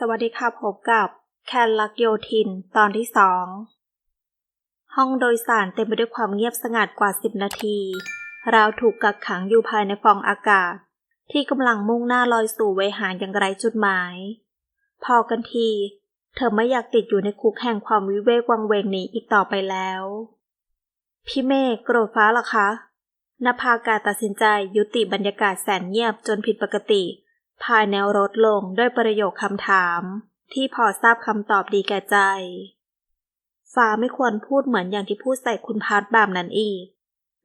สวัสดีค่ะพบกับแคนลักโยธินตอนที่สองห้องโดยสารเต็มไปด้วยความเงียบสงัดกว่าสิบนาที เราถูกกักขังอยู่ภายในฟองอากาศ ที่กำลังมุ่งหน้าลอยสู่เวหาอย่างไรจุดหมาย พอกันที เธอไม่อยากติดอยู่ในคุกแห่งความวิเวกวังเวงนี้อีกต่อไปแล้ว พี่เมฆโกรธฟ้าหรอคะนภากาตัดสินใจยุติบรรยากาศแสนเงียบจนผิดปกติ พาแนวรถลงด้วยประโยคคำถาม ที่พอทราบคำตอบดีแก่ใจ ฟ้าไม่ควรพูดเหมือนอย่างที่พูดใส่คุณพัทแบบนั้นอีก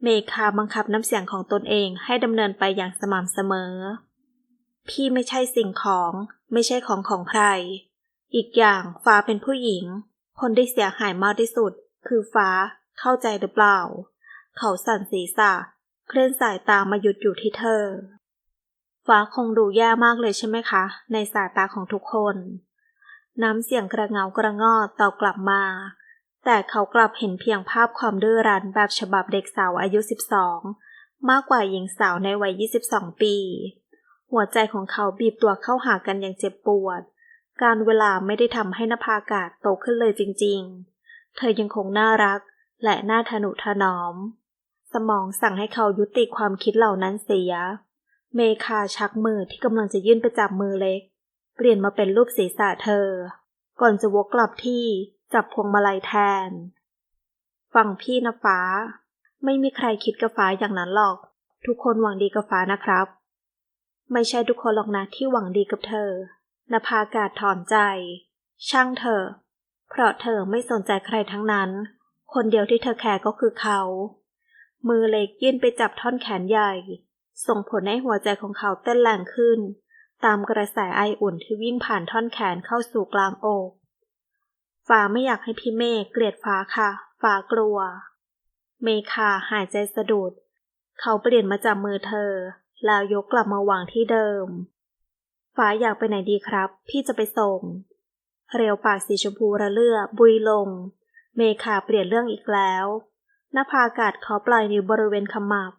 เมคาบังคับน้ำเสียงของตนเองให้ดำเนินไปอย่างสม่ำเสมอ พี่ไม่ใช่สิ่งของ ไม่ใช่ของของใคร อีกอย่างฟ้าเป็นผู้หญิง คนที่เสียหายมากที่สุด คือฟ้า เข้าใจหรือเปล่า เขาสั่นศีรษะ เคลื่อนสายตามาหยุดอยู่ที่เธอ ฟ้าคงดูแย่มากเลยใช่ไหมคะ ในสายตาของทุกคน น้ำเสียงกระเงากระงอตอบกลับมา แต่เขากลับเห็นเพียงภาพความดื้อรั้นแบบฉบับเด็กสาวอายุ 12 มากกว่าหญิงสาวในวัย 22 ปี หัวใจของเขาบีบตัวเข้าหากันอย่างเจ็บปวด การเวลาไม่ได้ทำให้นภาอากาศโตขึ้นเลยจริง ๆ เธอยังคงน่ารักและน่าทนุถนอม สมองสั่งให้เขายุติความคิดเหล่านั้นเสีย เมคาชักมือที่กำลังจะยื่นไปจับมือเล็ก เปลี่ยนมาเป็นรูปศีรษะเธอ ก่อนจะวกกลับที่จับพวงมาลัยแทน ฟังพี่นะฟ้า ไม่มีใครคิดกับฟ้าอย่างนั้นหรอก ทุกคนหวังดีกับฟ้านะครับ ไม่ใช่ทุกคนหรอกนะที่หวังดีกับเธอนภาอากาศถอนใจ ช่างเธอ เพราะเธอไม่สนใจใครทั้งนั้น คนเดียวที่เธอแคร์ก็คือเขา มือเล็กยื่นไปจับท่อนแขนใหญ่ ส่งผลให้หัวใจของเขาเต้นแรงขึ้น ตามกระแสไออุ่นที่วิ่งผ่านท่อนแขนเข้าสู่กลางอกฟ้าไม่อยากให้พี่เมฆเกลียดฟ้าค่ะฟ้ากลัว เมคาหายใจสะดุด เขาเปลี่ยนมาจับมือเธอ แล้วยกกลับมาวางที่เดิม ฟ้าอยากไปไหนดีครับ พี่จะไปส่ง เร็วปากสีชมพูระเลือบุยลง เมคาเปลี่ยนเรื่องอีกแล้วหน้าผาอากาศเขาปลายนิ้วบริเวณขมับ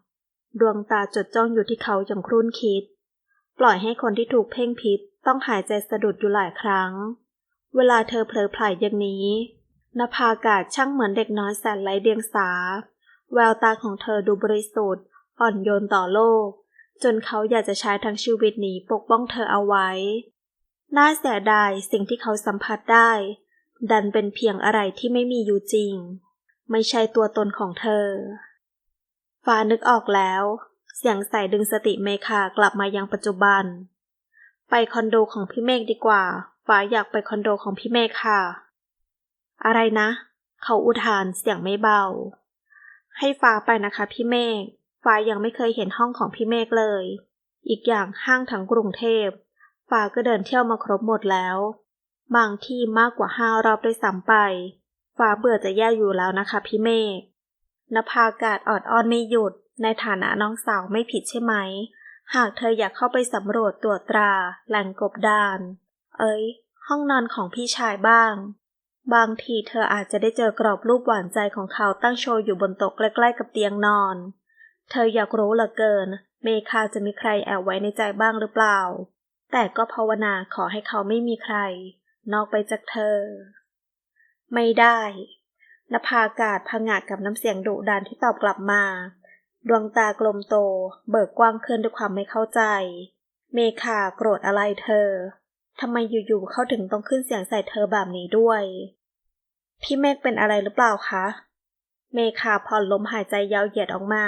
ดวงตาจดจ้องอยู่ที่เขาอย่างครุ่นคิด ปล่อยให้คนที่ถูกเพ่งพิษต้องหายใจสะดุดอยู่หลายครั้ง เวลาเธอเผลอไผลอย่างนี้นภาอากาศช่างเหมือนเด็กน้อยแสนไร้เดียงสา แววตาของเธอดูบริสุทธิ์ อ่อนโยนต่อโลก จนเขาอยากจะใช้ทั้งชีวิตนี้ปกป้องเธอเอาไว้ น่าเสียดายสิ่งที่เขาสัมผัสได้ ดันเป็นเพียงอะไรที่ไม่มีอยู่จริง ไม่ใช่ตัวตนของเธอ ฟ้านึกออกแล้ว เสียงใสดึงสติเมคากลับมายังปัจจุบัน ไปคอนโดของพี่เมฆดีกว่า ฟ้าอยากไปคอนโดของพี่เมฆค่ะ อะไรนะ เขาอุทานเสียงไม่เบา ให้ฟ้าไปนะคะพี่เมฆ ฟ้ายังไม่เคยเห็นห้องของพี่เมฆเลย อีกอย่างห้างทั้งกรุงเทพ ฟ้าก็เดินเที่ยวมาครบหมดแล้ว บางที่มากกว่าห้ารอบด้วยซ้ำไป ฟ้าเบื่อจะแย่อยู่แล้วนะคะพี่เมฆ นภาอากาศออดอ้อนไม่หยุด ในฐานะน้องสาวไม่ผิดใช่ไหม หากเธออยากเข้าไปสำรวจตรวจตรา แหล่งกบดาน เอ้ย ห้องนอนของพี่ชายบ้าง บางทีเธออาจจะได้เจอกรอบรูปหวานใจของเขาตั้งโชว์อยู่บนโต๊ะใกล้ๆกับเตียงนอน เธออยากรู้เหลือเกิน เมคาจะมีใครแอบไว้ในใจบ้างหรือเปล่า แต่ก็ภาวนาขอให้เขาไม่มีใคร นอกไปจากเธอ ไม่ได้ นภาอากาศพังงาดกับน้ำเสียงดุดันที่ตอบกลับมา ดวงตากลมโต เบิกกว้างขึ้นด้วยความไม่เข้าใจ เมคาโกรธอะไรเธอทำไมอยู่ๆเขาถึงต้องขึ้นเสียงใส่เธอแบบนี้ด้วย พี่เมฆเป็นอะไรหรือเปล่าคะ เมคาผ่อนลมหายใจยาวเหยียดออกมา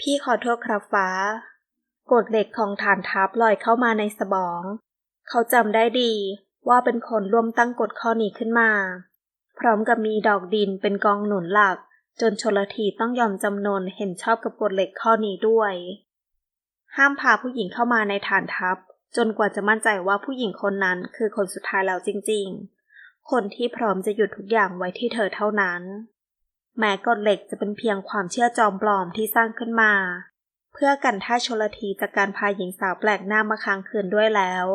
พี่ขอโทษครับฟ้ากฎเหล็กของฐานทัพลอยเข้ามาในสมอง เขาจำได้ดีว่าเป็นคนร่วมตั้งกฎข้อนี้ขึ้นมา พร้อมกับมีดอกดินเป็นกองหนุนหลัก จนชลทีต้องยอมจำนนเห็นชอบกับกฎเหล็กข้อนี้ด้วย ห้ามพาผู้หญิงเข้ามาในฐานทัพ จนกว่าจะมั่นใจว่าผู้หญิงคนนั้นคือคนสุดท้ายแล้วจริง ๆ คนที่พร้อมจะหยุดทุกอย่างไว้ที่เธอเท่านั้น แม้กฎเหล็กจะเป็นเพียงความเชื่อจอมปลอมที่สร้างขึ้นมา เพื่อกันท่าชลทีจากการพาหญิงสาวแปลกหน้ามาค้างคืนด้วยแล้ว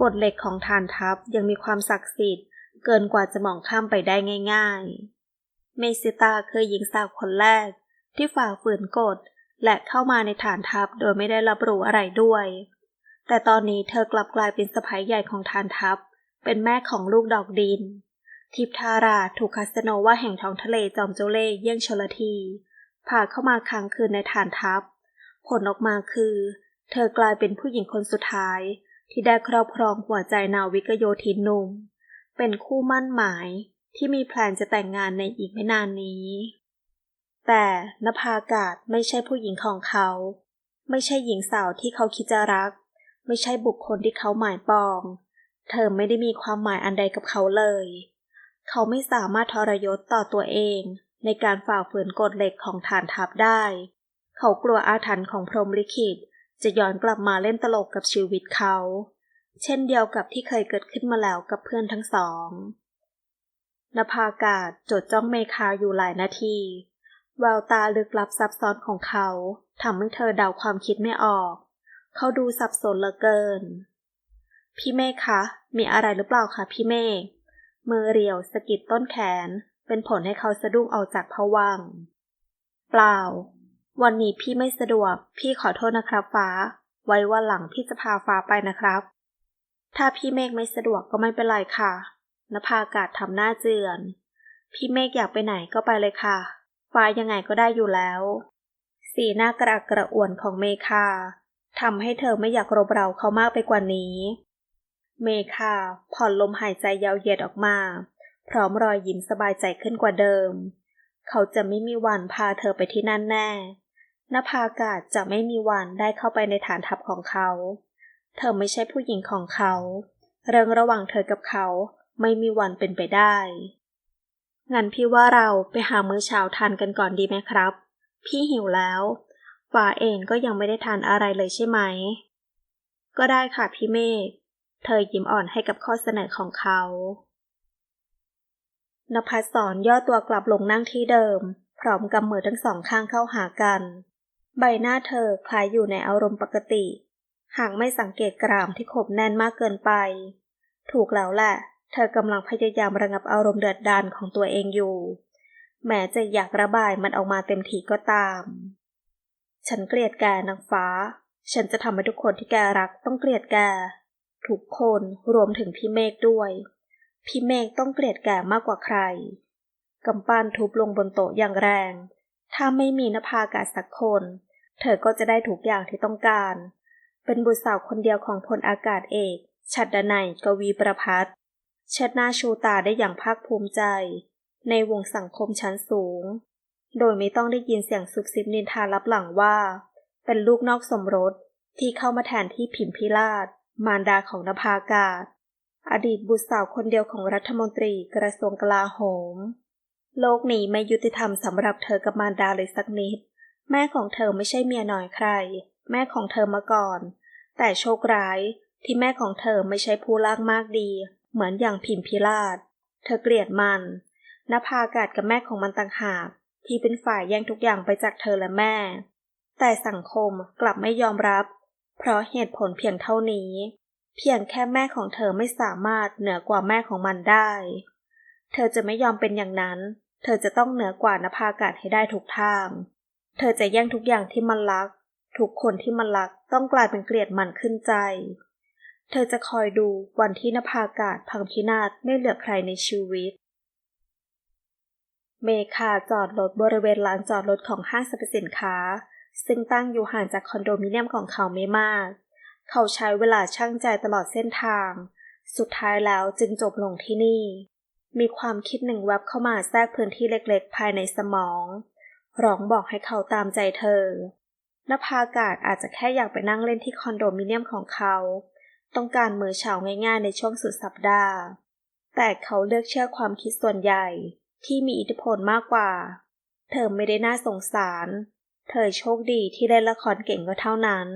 กฎเหล็กของฐานทัพยังมีความศักดิ์สิทธิ์ เกินกว่าจะมองข้ามไปได้ง่ายๆ เมซิตาคือหญิงสาวคนแรกที่ฝ่าฝืนกฎและเข้ามาในฐานทัพโดยไม่ได้รับรู้อะไรด้วย แต่ตอนนี้เธอกลับกลายเป็นสะพ้ายใหญ่ของฐานทัพ เป็นแม่ของลูกดอกดิน ทิพทาราถูกคาสโนว่าแห่งท้องทะเลจอมโจเล่เยี่ยงชลทีพาเข้ามาค้างคืนในฐานทัพ ผลออกมาคือ เธอกลายเป็นผู้หญิงคนสุดท้าย ที่ได้ครอบครองหัวใจนาวิกโยธินหนุ่ม เป็นคู่มั่นหมายที่มีแพลนจะแต่งงานในอีกไม่นานนี้ แต่นภากาศไม่ใช่ผู้หญิงของเขา ไม่ใช่หญิงสาวที่เขาคิดจะรัก ไม่ใช่บุคคลที่เขาหมายปอง เธอไม่ได้มีความหมายอันใดกับเขาเลย เขาไม่สามารถทรยศต่อตัวเองในการฝ่าฝืนกฎเหล็กของฐานทัพได้ เขากลัวอาถรรพ์ของพรหมลิขิตจะย้อนกลับมาเล่นตลกกับชีวิตเขา เช่นเดียวกับที่เคยเกิดขึ้นมาแล้วกับเพื่อนทั้งสองนภากาศจดจ้องเมคาอยู่หลายนาที แววตาลึกลับซับซ้อนของเขาทำให้เธอเดาความคิดไม่ออก เขาดูสับสนเหลือเกิน พี่เมฆคะ มีอะไรหรือเปล่าคะพี่เมฆมือเรียวสะกิดต้นแขน เป็นผลให้เขาสะดุ้งออกจากผวัง เปล่า วันนี้พี่ไม่สะดวก พี่ขอโทษนะครับฟ้า ไว้วันหลังพี่จะพาฟ้าไปนะครับ ถ้าพี่เมฆไม่สะดวกก็ไม่เป็นไรค่ะนภากาศทำหน้าเจือน พี่เมฆอยากไปไหนก็ไปเลยค่ะ ฟ้ายังไงก็ได้อยู่แล้ว สีหน้ากระอักกระอ่วนของเมคาทำให้เธอไม่อยากรบเร้าเขามากไปกว่านี้ เมคาผ่อนลมหายใจยาวเหยียดออกมา พร้อมรอยยิ้มสบายใจขึ้นกว่าเดิม เขาจะไม่มีวันพาเธอไปที่นั่นแน่นภากาศจะไม่มีวันได้เข้าไปในฐานทัพของเขา เธอไม่ใช่ผู้หญิงของเขา เรื่องระหว่างเธอกับเขาไม่มีวันเป็นไปได้ งั้นพี่ว่าเราไปหามื้อเช้าทานกันก่อนดีไหมครับ พี่หิวแล้วฟ้าเองก็ยังไม่ได้ทานอะไรเลยใช่ไหม ก็ได้ค่ะพี่เมฆ เธอยิ้มอ่อนให้กับข้อเสนอของเขานภัสสอนย่อตัวกลับลงนั่งที่เดิม พร้อมกำมือทั้งสองข้างเข้าหากัน ใบหน้าเธอคล้ายอยู่ในอารมณ์ปกติ หากไม่สังเกตกรามที่ขบแน่นมากเกินไป ถูกแล้วแหละ เธอกำลังพยายามระงับอารมณ์เดือดดาลของตัวเองอยู่ แม้จะอยากระบายมันออกมาเต็มทีก็ตาม ฉันเกลียดแกนางฟ้า ฉันจะทำให้ทุกคนที่แกรักต้องเกลียดแก ทุกคนรวมถึงพี่เมฆด้วย พี่เมฆต้องเกลียดแกมากกว่าใครกำปั้นทุบลงบนโต๊ะอย่างแรง ถ้าไม่มีนภากาศสักคน เธอก็จะได้ทุกอย่างที่ต้องการ เป็นบุตรสาวคนเดียวของพลอากาศเอกชัดดนัยกวีประพัฒเชิดหน้าชูตาได้อย่างภาคภูมิใจ ในวงสังคมชั้นสูง โดยไม่ต้องได้ยินเสียงซุบซิบนินทาลับหลังว่า เป็นลูกนอกสมรสที่เข้ามาแทนที่พิมพิลาศมารดาของนภากาศ อดีตบุตรสาวคนเดียวของรัฐมนตรีกระทรวงกลาโหม โลกนี้ไม่ยุติธรรมสำหรับเธอกับมารดาเลยสักนิด แม่ของเธอไม่ใช่เมียน้อยใคร แม่ของเธอมาก่อน แต่โชคร้ายที่แม่ของเธอไม่ใช่ผู้ลากมากดี เหมือนอย่างพิมพิลาศเธอเกลียดมันนภาอากาศกับแม่ของมันต่างหากที่เป็นฝ่ายแย่งทุกอย่างไปจากเธอและแม่ แต่สังคมกลับไม่ยอมรับ เพราะเหตุผลเพียงเท่านี้ เพียงแค่แม่ของเธอไม่สามารถเหนือกว่าแม่ของมันได้ เธอจะไม่ยอมเป็นอย่างนั้น เธอจะต้องเหนือกว่านภาอากาศให้ได้ทุกทาง เธอจะแย่งทุกอย่างที่มันรัก ทุกคนที่มันรักต้องกลายเป็นเกลียดมันขึ้นใจ เธอจะคอยดูวันที่นภาอากาศพังพินาศไม่เหลือใครในชีวิต เมคาจอดรถบริเวณลานจอดรถของห้างสรรพสินค้า ซึ่งตั้งอยู่ห่างจากคอนโดมิเนียมของเขาไม่มาก เขาใช้เวลาช่างใจตลอดเส้นทาง สุดท้ายแล้วจึงจบลงที่นี่ มีความคิดหนึ่งแวบเข้ามาแทรกพื้นที่เล็กๆ ภายในสมอง ร้องบอกให้เขาตามใจเธอ นภากาศอาจจะแค่อยากไปนั่งเล่นที่คอนโดมิเนียมของเขา ต้องการมือเช้าง่ายๆในช่วงสุดสัปดาห์ แต่เขาเลือกเชื่อความคิดส่วนใหญ่ที่มีอิทธิพลมากกว่า เธอไม่ได้น่าสงสาร เธอโชคดีที่ได้ละครเก่งก็เท่านั้น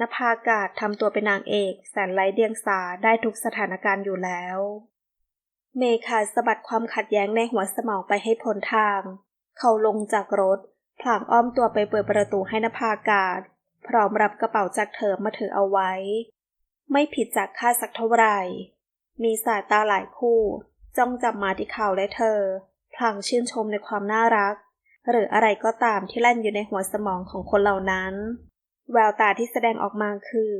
นภาอากาศทำตัวเป็นนางเอกแสนไร้เดียงสาได้ทุกสถานการณ์อยู่แล้ว เมคาสะบัดความขัดแย้งในหัวสมองไปให้พ้นทาง เขาลงจากรถ ผลางอ้อมตัวไปเปิดประตูให้นภากาศ พร้อมรับกระเป๋าจากเธอมาถือเอาไว้ ไม่ผิดจากค่าสักเท่าไหร่ มีสายตาหลายคู่ จ้องจับมาที่เขาและเธอ พลางชื่นชมในความน่ารัก หรืออะไรก็ตามที่แล่นอยู่ในหัวสมองของคนเหล่านั้น แววตาที่แสดงออกมาคือ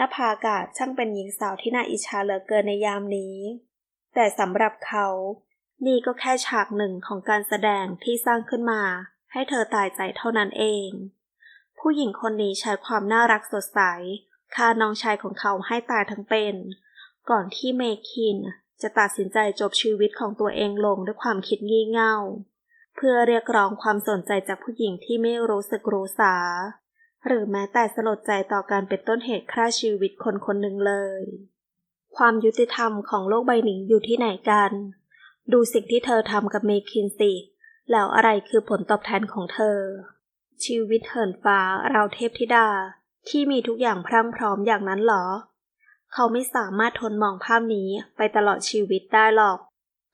นภากาศช่างเป็นหญิงสาวที่น่าอิจฉาเหลือเกินในยามนี้ แต่สำหรับเขา นี่ก็แค่ฉากหนึ่งของการแสดงที่สร้างขึ้นมา ให้เธอตายใจเท่านั้นเอง ผู้หญิงคนนี้ใช้ความน่ารักสดใสฆ่าน้องชายของเขาให้ตายทั้งเป็น ก่อนที่เมคินจะตัดสินใจจบชีวิตของตัวเองลงด้วยความคิดงี่เง่า เพื่อเรียกร้องความสนใจจากผู้หญิงที่ไม่รู้สึกรู้สา หรือแม้แต่สลดใจต่อการเป็นต้นเหตุฆ่าชีวิตคนคนหนึ่งเลย ความยุติธรรมของโลกใบนี้อยู่ที่ไหนกัน ดูสิ่งที่เธอทำกับเมคินสิ แล้วอะไรคือผลตอบแทนของเธอ ชีวิตเหินฟ้าเราเทพธิดาที่มีทุกอย่างพรั่งพร้อมอย่างนั้นหรอ เขาไม่สามารถทนมองภาพนี้ไปตลอดชีวิตได้หรอก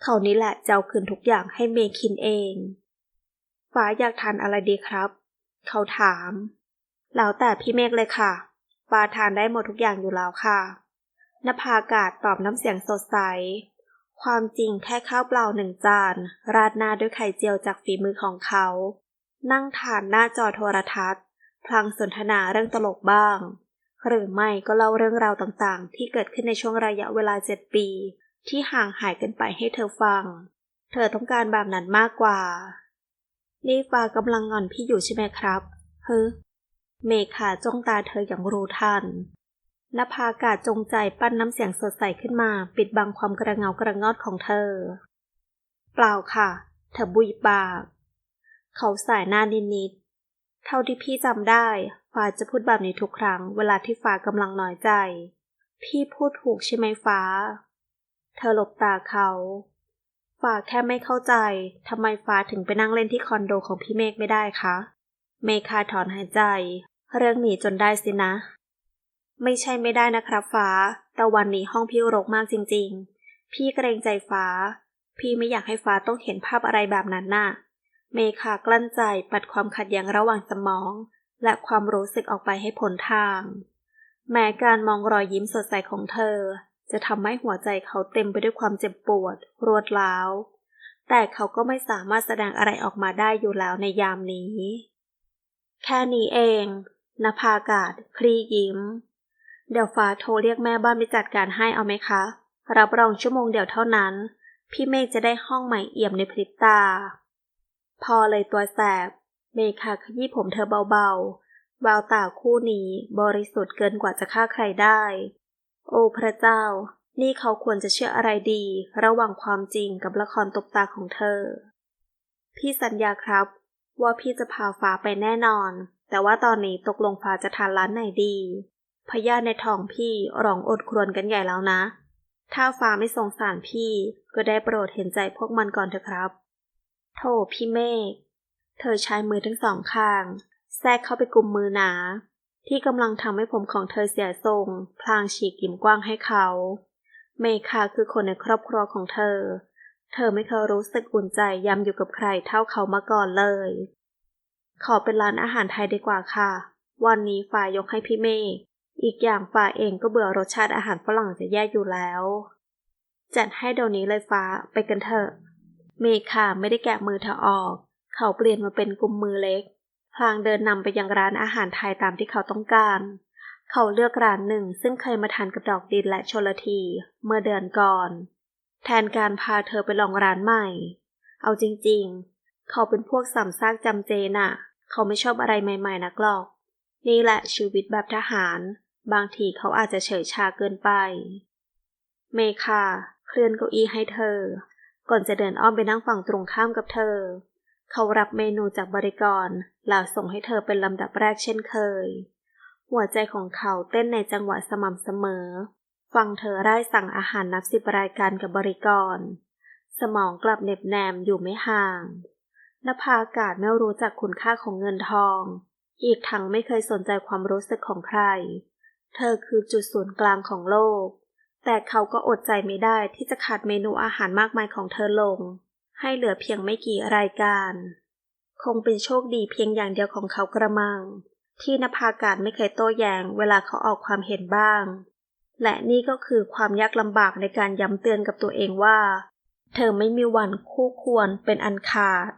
เขานี่แหละจะเอาคืนทุกอย่างให้เมคินเอง ฟ้าอยากทานอะไรดีครับ เขาถาม แล้วแต่พี่เมฆเลยค่ะ ฟ้าทานได้หมดทุกอย่างอยู่แล้วค่ะนภาอากาศตอบน้ำเสียงสดใส ความจริงแค่ข้าวเปล่าหนึ่งจาน ราดหน้าด้วยไข่เจียวจากฝีมือของเขา นั่งทานหน้าจอโทรทัศน์ พลางสนทนาเรื่องตลกบ้าง หรือไม่ก็เล่าเรื่องราวต่างๆ ที่เกิดขึ้นในช่วงระยะเวลาเจ็ดปี ที่ห่างหายกันไปให้เธอฟัง เธอต้องการแบบนั้นมากกว่า นี่ฟ้ากำลังงอนพี่อยู่ใช่ไหมครับเฮ้เมฆาจ้องตาเธออย่างรู้ทัน นภาอากาศจงใจปั้นน้ำเสียงสดใสขึ้นมา ปิดบังความกระเงากระงอดของเธอ เปล่าค่ะ เธอบุยปาก เขาสายหน้านิดๆเท่าที่พี่จำได้ ฟ้าจะพูดแบบนี้ทุกครั้ง เวลาที่ฟ้ากำลังน้อยใจ พี่พูดถูกใช่ไหมฟ้า เธอหลบตาเขาฟ้าแค่ไม่เข้าใจทำไมฟ้าถึงไปนั่งเล่นที่คอนโดของพี่เมฆไม่ได้คะ เมคาถอนหายใจ เรื่องหนีจนได้สินะ ไม่ใช่ไม่ได้นะครับฟ้าแต่วันนี้ห้องพี่รกมากจริงๆ พี่เกรงใจฟ้า พี่ไม่อยากให้ฟ้าต้องเห็นภาพอะไรแบบนั้นน่ะ เมคากลั้นใจปัดความขัดแย้งระหว่างสมอง และความรู้สึกออกไปให้พ้นทาง แม้การมองรอยยิ้มสดใสของเธอ จะทำให้หัวใจเขาเต็มไปด้วยความเจ็บปวด รวดร้าว แต่เขาก็ไม่สามารถแสดงอะไรออกมาได้อยู่แล้วในยามนี้ แค่นี้เอง นภากาศคลียิ้ม เดี๋ยวฟ้าโทรเรียกแม่บ้านไปจัดการให้เอาไหมคะ รับรองชั่วโมงเดียวเท่านั้น พี่เมฆจะได้ห้องใหม่เอี่ยมในพริบตา พอเลยตัวแสบ เมคาขยี้ผมเธอเบาๆแววตาคู่นี้บริสุทธิ์เกินกว่าจะฆ่าใครได้ โอ้พระเจ้า นี่เขาควรจะเชื่ออะไรดี ระหว่างความจริงกับละครตบตาของเธอ พี่สัญญาครับ ว่าพี่จะพาฟ้าไปแน่นอน แต่ว่าตอนนี้ตกลงฟ้าจะทานร้านไหนดี พยาในท้องพี่ร้องอดครวญกันใหญ่แล้วนะ ถ้าฟ้าไม่สงสารพี่ ก็ได้โปรดเห็นใจพวกมันก่อนเถอะครับ โธ่พี่เมฆ เธอใช้มือทั้งสองข้าง แทรกเข้าไปกุมมือหนา ที่กำลังทำให้ผมของเธอเสียทรง พลางฉีกกิ่มกว้างให้เขา เมคาคือคนในครอบครัวของเธอ เธอไม่เคยรู้สึกอุ่นใจยำอยู่กับใครเท่าเขามาก่อนเลย ขอเป็นร้านอาหารไทยดีกว่าค่ะ วันนี้ฝ่ายยกให้พี่เมฆ อีกอย่างฝ่าเองก็เบื่อรสชาติอาหารฝรั่งจะแย่อยู่แล้ว จัดให้เดี๋ยวนี้เลยฟ้าไปกันเถอะ เมคาไม่ได้แกะมือเธอออก เขาเปลี่ยนมาเป็นกุมมือเล็ก พลางเดินนำไปยังร้านอาหารไทยตามที่เขาต้องการ เขาเลือกร้านหนึ่งซึ่งเคยมาทานกับดอกดินและชลทีเมื่อเดือนก่อน แทนการพาเธอไปลองร้านใหม่ เอาจริงๆ เขาเป็นพวกสัมซากจำเจน่ะ เขาไม่ชอบอะไรใหม่ๆนักหรอก นี่แหละชีวิตแบบทหาร บางทีเขาอาจจะเฉยชาเกินไป เมคาเคลื่อนเก้าอี้ให้เธอ ก่อนจะเดินอ้อมไปนั่งฝั่งตรงข้ามกับเธอ เขารับเมนูจากบริกรแล้วส่งให้เธอเป็นลำดับแรกเช่นเคย หัวใจของเขาเต้นในจังหวะสม่ำเสมอ ฟังเธอไร้สั่งอาหารนับสิบรายการกับบริกร สมองกลับเหน็บแนมอยู่ไม่ห่างนภาอากาศไม่รู้จักคุณค่าของเงินทอง อีกทั้งไม่เคยสนใจความรู้สึกของใคร เธอคือจุดศูนย์กลางของโลก แต่เขาก็อดใจไม่ได้ที่จะขาดเมนูอาหารมากมายของเธอลง ให้เหลือเพียงไม่กี่รายการ คงเป็นโชคดีเพียงอย่างเดียวของเขากระมัง ที่นภากาศไม่เคยโต้แย้งเวลาเขาออกความเห็นบ้าง และนี่ก็คือความยากลำบากในการย้ำเตือนกับตัวเองว่า เธอไม่มีวันคู่ควรเป็นอันขาด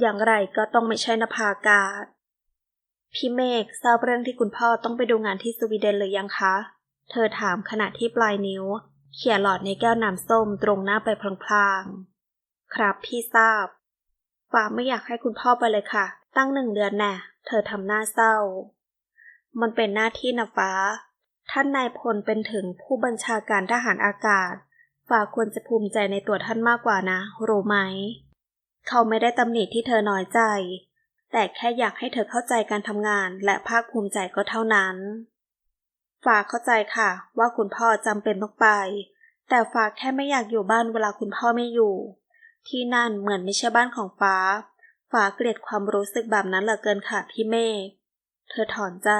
อย่างไรก็ต้องไม่ใช่นภาอากาศ พี่เมฆทราบเรื่องที่คุณพ่อต้องไปดูงานที่สวีเดนหรือยังคะ เธอถามขณะที่ปลายนิ้ว เขี่ยหลอดในแก้วน้ำส้มตรงหน้าไปพลางๆ ครับพี่ทราบฟ้าไม่อยากให้คุณพ่อไปเลยค่ะ ตั้งหนึ่งเดือนแน่เธอทำหน้าเศร้า มันเป็นหน้าที่นะฟ้า ท่านนายพลเป็นถึงผู้บัญชาการทหารอากาศ ฟ้าควรจะภูมิใจในตัวท่านมากกว่านะ รู้ไหม เขาไม่ได้ตำหนิที่เธอน้อยใจ แต่แค่อยากให้เธอเข้าใจการทำงานและภาคภูมิใจก็เท่านั้น ฟ้าเข้าใจค่ะว่าคุณพ่อจำเป็นต้องไป แต่ฟ้าแค่ไม่อยากอยู่บ้านเวลาคุณพ่อไม่อยู่ ที่นั่นเหมือนไม่ใช่บ้านของฟ้า ฟ้าเกลียดความรู้สึกแบบนั้นเหลือเกินค่ะพี่เมฆเธอถอนใจ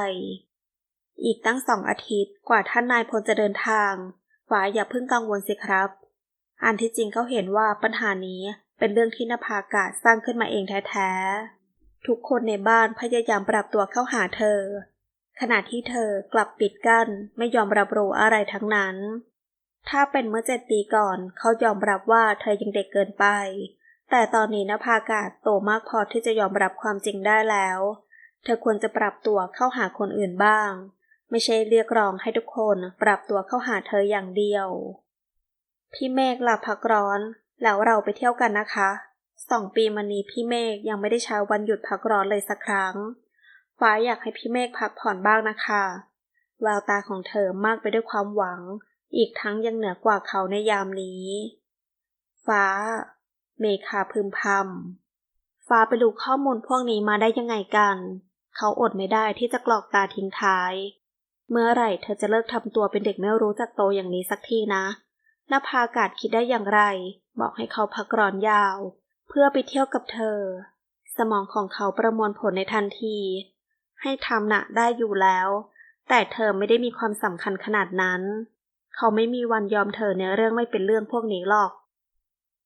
อีกตั้งสองอาทิตย์กว่าท่านนายพลจะเดินทางฟ้าอย่าเพิ่งกังวลสิครับ อันที่จริงเขาเห็นว่าปัญหานี้เป็นเรื่องที่นภากาศสร้างขึ้นมาเองแท้ๆ ทุกคนในบ้านพยายามปรับตัวเข้าหาเธอ ขณะที่เธอกลับปิดกั้นไม่ยอมรับรู้อะไรทั้งนั้น ถ้าเป็นเมื่อเจ็ดปีก่อนเขายอมรับว่าเธอยังเด็กเกินไป แต่ตอนนี้นภากาศโตมากพอที่จะยอมรับความจริงได้แล้ว เธอควรจะปรับตัวเข้าหาคนอื่นบ้าง ไม่ใช่เรียกร้องให้ทุกคนปรับตัวเข้าหาเธออย่างเดียว พี่เมฆหลาพักร้อนแล้วเราไปเที่ยวกันนะคะ สองปีมานี้พี่เมฆยังไม่ได้ใช้วันหยุดพักร้อนเลยสักครั้ง ฟ้าอยากให้พี่เมฆพักผ่อนบ้างนะคะแววตาของเธอมากไปด้วยความหวัง อีกทั้งยังเหนือกว่าเขาในยามนี้ ฟ้า เมคาพึมพำฟ้าไปดูข้อมูลพวกนี้มาได้ยังไงกัน เขาอดไม่ได้ที่จะกรอกตาทิ้งท้าย เมื่อไหร่เธอจะเลิกทำตัวเป็นเด็กไม่รู้จักโตอย่างนี้สักทีนะนภาอากาศคิดได้อย่างไร บอกให้เขาพักร้อนยาว เพื่อไปเที่ยวกับเธอ สมองของเขาประมวลผลในทันที ให้ทำนะได้อยู่แล้ว แต่เธอไม่ได้มีความสำคัญขนาดนั้น เขาไม่มีวันยอมเธอในเรื่องไม่เป็นเรื่องพวกนี้หรอก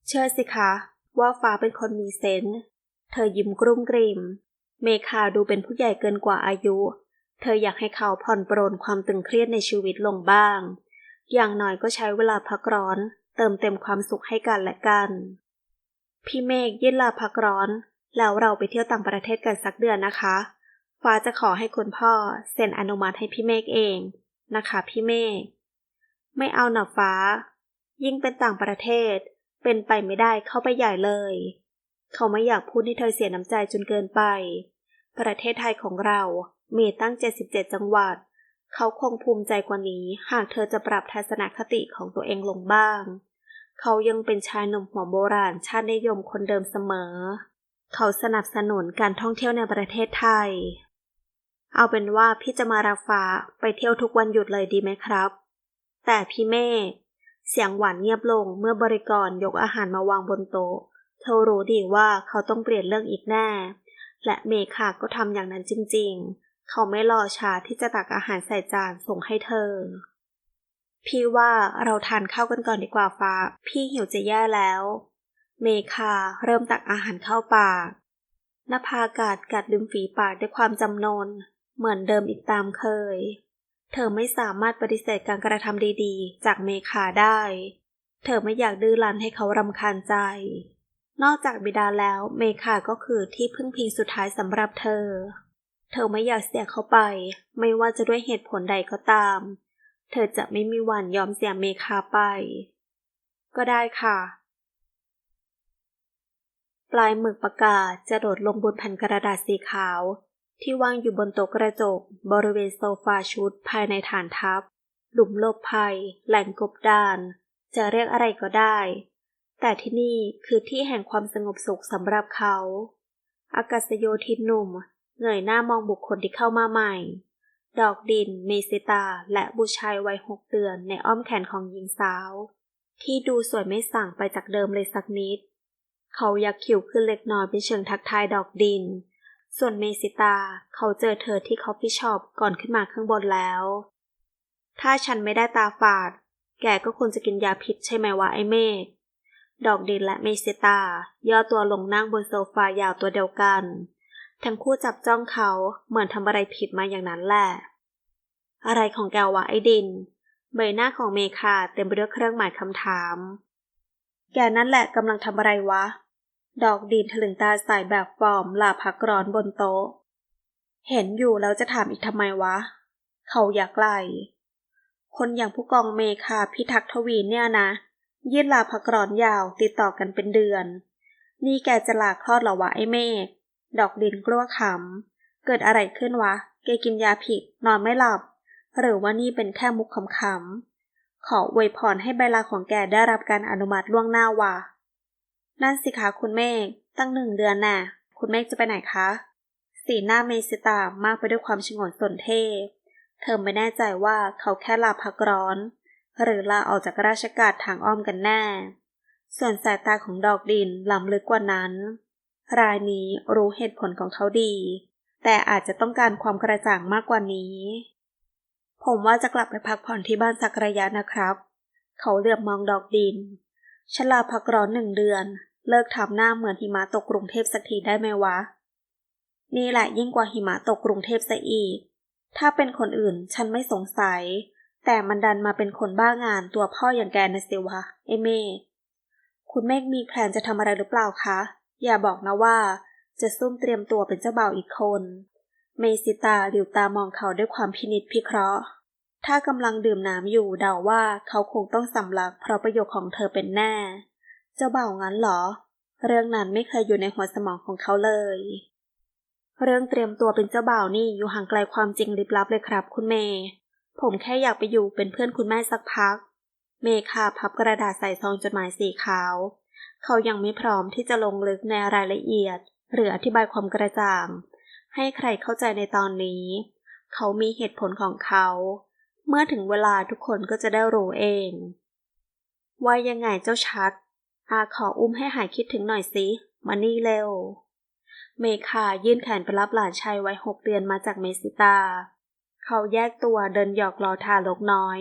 เชื่อสิคะ ว่าฟ้าเป็นคนมีเซนส์เธอยิ้มกรุ้มกริม เมคาดูเป็นผู้ใหญ่เกินกว่าอายุ เธออยากให้เขาผ่อนปรนความตึงเครียดในชีวิตลงบ้าง อย่างน้อยก็ใช้เวลาพักร้อน เติมเต็มความสุขให้กันและกัน พี่เมฆยื่นลาพักร้อน แล้วเราไปเที่ยวต่างประเทศกันสักเดือนนะคะ ฟ้าจะขอให้คุณพ่อเซ็นอนุมัติให้พี่เมฆเองนะคะพี่เมฆไม่เอาหนับฟ้า ยิ่งเป็นต่างประเทศ เป็นไปไม่ได้เข้าไปใหญ่เลย เขาไม่อยากพูดให้เธอเสียน้ำใจจนเกินไป ประเทศไทยของเรามีตั้ง 77 จังหวัด เขาคงภูมิใจกว่านี้ หากเธอจะปรับทัศนคติของตัวเองลงบ้าง เขายังเป็นชายหนุ่มหัวโบราณชาตินิยมคนเดิมเสมอ เขาสนับสนุนการท่องเที่ยวในประเทศไทย เอาเป็นว่าพี่จะมารับฟ้าไปเที่ยวทุกวันหยุดเลยดีไหมครับ แต่พี่เมฆเสียงหวานเงียบลงเมื่อบริกรยกอาหารมาวางบนโต๊ะ เธอรู้ดีว่าเขาต้องเปลี่ยนเรื่องอีกแน่ และเมคาก็ทำอย่างนั้นจริงๆ เขาไม่รอช้าที่จะตักอาหารใส่จานส่งให้เธอ พี่ว่าเราทานข้าวกันก่อนดีกว่าฟ้า พี่หิวจะแย่แล้ว เมคาเริ่มตักอาหารเข้าปากนภากาศกัดริมฝีปากด้วยความจำนน เหมือนเดิมอีกตามเคย เธอไม่สามารถปฏิเสธการกระทำดีๆ จากเมคาได้ เธอไม่อยากดื้อรั้นให้เขารำคาญใจ นอกจากบิดาแล้วเมคาก็คือที่พึ่งพิงสุดท้ายสำหรับเธอ เธอไม่อยากเสียเขาไป ไม่ว่าจะด้วยเหตุผลใดก็ตาม เธอจะไม่มีวันยอมเสียเมคาไป ก็ได้ค่ะ ปลายหมึกประกาศจะโดดลงบนแผ่นกระดาษสีขาว ที่วางอยู่บนโต๊ะกระจก บริเวณโซฟาชุดภายในฐานทัพ หลุมหลบภัย แหล่งกบดาน จะเรียกอะไรก็ได้ แต่ที่นี่คือที่แห่งความสงบสุขสำหรับเขา อากาศโยธินหนุ่มเงยหน้ามองบุคคลที่เข้ามาใหม่ ดอกดิน เมสิตา และบุชายวัยหกเดือนในอ้อมแขนของหญิงสาว ที่ดูสวยไม่สั่งไปจากเดิมเลยสักนิด เขายักคิ้วขึ้นเล็กน้อยเป็นเชิงทักทายดอกดิน ส่วนเมสิตา เขาเจอเธอที่เขาพี่ชอบก่อนขึ้นมาข้างบนแล้ว ถ้าฉันไม่ได้ตาฝาด แกก็ควรจะกินยาพิษใช่ไหมวะไอเมฆดอกดินและเมสิตา ย่อตัวลงนั่งบนโซฟายาวตัวเดียวกัน ทั้งคู่จับจ้องเขาเหมือนทำอะไรผิดมาอย่างนั้นแหละ อะไรของแกวะไอ้ดิน ใบหน้าของเมคาเต็มไปด้วยเครื่องหมายคำถาม แกนั่นแหละกำลังทำอะไรวะ ดอกดินถลึงตาใส่แบบฟอร์มหลาพักร้อนบนโต๊ะ เห็นอยู่แล้วจะถามอีกทำไมวะ เขาอยากไล่คนอย่างผู้กองเมคาพิทักษ์ทวีเนี่ยนะยืดลาพักร้อนยาวติดต่อกันเป็นเดือน นี่แกจะลาคลอดหรอวะไอ้เมฆ ดอกดินกลัวขำ เกิดอะไรขึ้นวะแกกินยาผิด นอนไม่หลับ หรือว่านี่เป็นแค่มุกขำๆ ขออวยพรให้ใบลาของแกได้รับการอนุมัติล่วงหน้าวะนั่นสิคะคุณเมฆ ตั้งหนึ่งเดือนน่ะ คุณเมฆจะไปไหนคะ สีหน้าเมสิตามากไปด้วยความชงนสนเท่เธอไม่แน่ใจว่าเขาแค่ลาพักร้อน หรือลาออกจากราชการทางอ้อมกันแน่ ส่วนสายตาของดอกดินล้ำลึกกว่านั้น รายนี้รู้เหตุผลของเขาดี แต่อาจจะต้องการความกระจ่างมากกว่านี้ ผมว่าจะกลับไปพักผ่อนที่บ้านสักระยะนะครับ เขาเหลือบมองดอกดินฉลาพักร้อนหนึ่งเดือน เลิกทำหน้าเหมือนหิมะตกกรุงเทพสักทีได้ไหมวะ นี่แหละยิ่งกว่าหิมะตกกรุงเทพซะอีก ถ้าเป็นคนอื่นฉันไม่สงสัย แต่มันดันมาเป็นคนบ้างานตัวพ่ออย่างแกนะสิวะเอเมฆคุณเมฆมีแผนจะทำอะไรหรือเปล่าคะ อย่าบอกนะว่า จะซุ่มเตรียมตัวเป็นเจ้าบ่าวอีกคน เมสิตาหลิวตามองเขาด้วยความพินิจพิเคราะห์ ถ้ากำลังดื่มน้ำอยู่เดาว่าเขาคงต้องสำลักเพราะประโยคของเธอเป็นแน่ เจ้าบ่าวงั้นเหรอ เรื่องนั้นไม่เคยอยู่ในหัวสมองของเขาเลย เรื่องเตรียมตัวเป็นเจ้าบ่าวนี่อยู่ห่างไกลความจริงลิบลับเลยครับ คุณเมย์ผมแค่อยากไปอยู่เป็นเพื่อนคุณแม่สักพัก เมคาพับกระดาษใส่ซองจดหมายสีขาว เขายังไม่พร้อมที่จะลงลึกในรายละเอียด หรืออธิบายความกระจ่าง ให้ใครเข้าใจในตอนนี้ เขามีเหตุผลของเขา เมื่อถึงเวลาทุกคนก็จะได้รู้เอง ว่ายังไงเจ้าชัด อาขออุ้มให้หายคิดถึงหน่อยสิมานี่เร็ว เมคายื่นแขนไปรับหลานชายวัยหกเดือนมาจากเมสิตา เขาแยกตัวเดินหยอกล้อทารกน้อย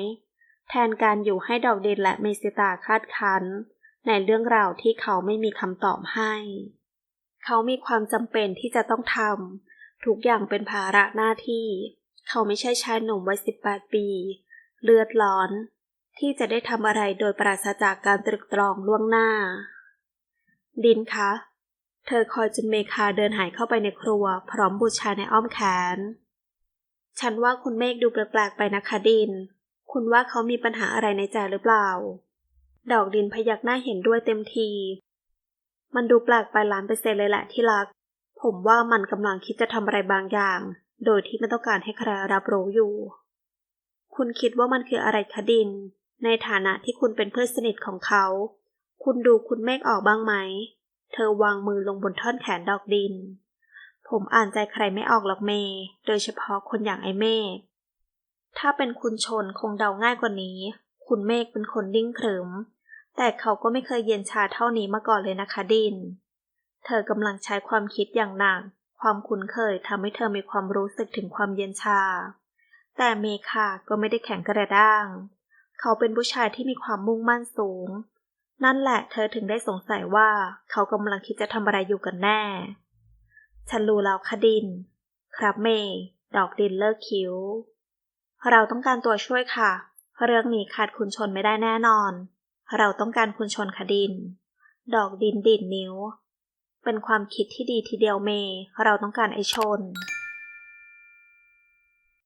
แทนการอยู่ให้ดอกดินและเมสิตาคาดคัน ในเรื่องราวที่เขาไม่มีคำตอบให้ เขามีความจำเป็นที่จะต้องทำทุกอย่างเป็นภาระหน้าที่ เขาไม่ใช่ชายหนุ่มวัยสิบแปดปี เลือดร้อน ที่จะได้ทำอะไรโดยปราศจากการตรึกตรองล่วงหน้า ดินคะ เธอคอยจนเมคาเดินหายเข้าไปในครัว พร้อมบุตรชายในอ้อมแขน ฉันว่าคุณเมฆดูแปลกๆไปนะคะดิน คุณว่าเขามีปัญหาอะไรในใจหรือเปล่า ดอกดินพยักหน้าเห็นด้วยเต็มที มันดูแปลกไปล้านเปอร์เซ็นต์เลยแหละที่รัก ผมว่ามันกำลังคิดจะทำอะไรบางอย่าง โดยที่ไม่ต้องการให้ใครรับรู้อยู่ คุณคิดว่ามันคืออะไรคะดิน ในฐานะที่คุณเป็นเพื่อนสนิทของเขา คุณดูคุณเมฆออกบ้างไหม เธอวางมือลงบนท่อนแขนดอกดิน ผมอ่านใจใครไม่ออกหรอกเมย์โดยเฉพาะคนอย่างไอ้เมฆถ้าเป็นคุณชนคงเดาง่ายกว่านี้ คุณเมฆเป็นคนดิ้งขรึม แต่เขาก็ไม่เคยเย็นชาเท่านี้มาก่อนเลยนะคะดิน เธอกำลังใช้ความคิดอย่างหนัก ความคุ้นเคยทำให้เธอมีความรู้สึกถึงความเย็นชา แต่เมคาก็ไม่ได้แข็งกระด้าง เขาเป็นผู้ชายที่มีความมุ่งมั่นสูง นั่นแหละเธอถึงได้สงสัยว่าเขากำลังคิดจะทำอะไรอยู่กันแน่ ฉันรู้แล้วค่ะดิน ครับเม ดอกดินเลิกคิ้ว เราต้องการตัวช่วยค่ะ เรื่องนี้ขาดคุณชนไม่ได้แน่นอน เราต้องการคุณชนคดิน ดอกดินดินนิ้ว เป็นความคิดที่ดีทีเดียวเม เราต้องการไอชน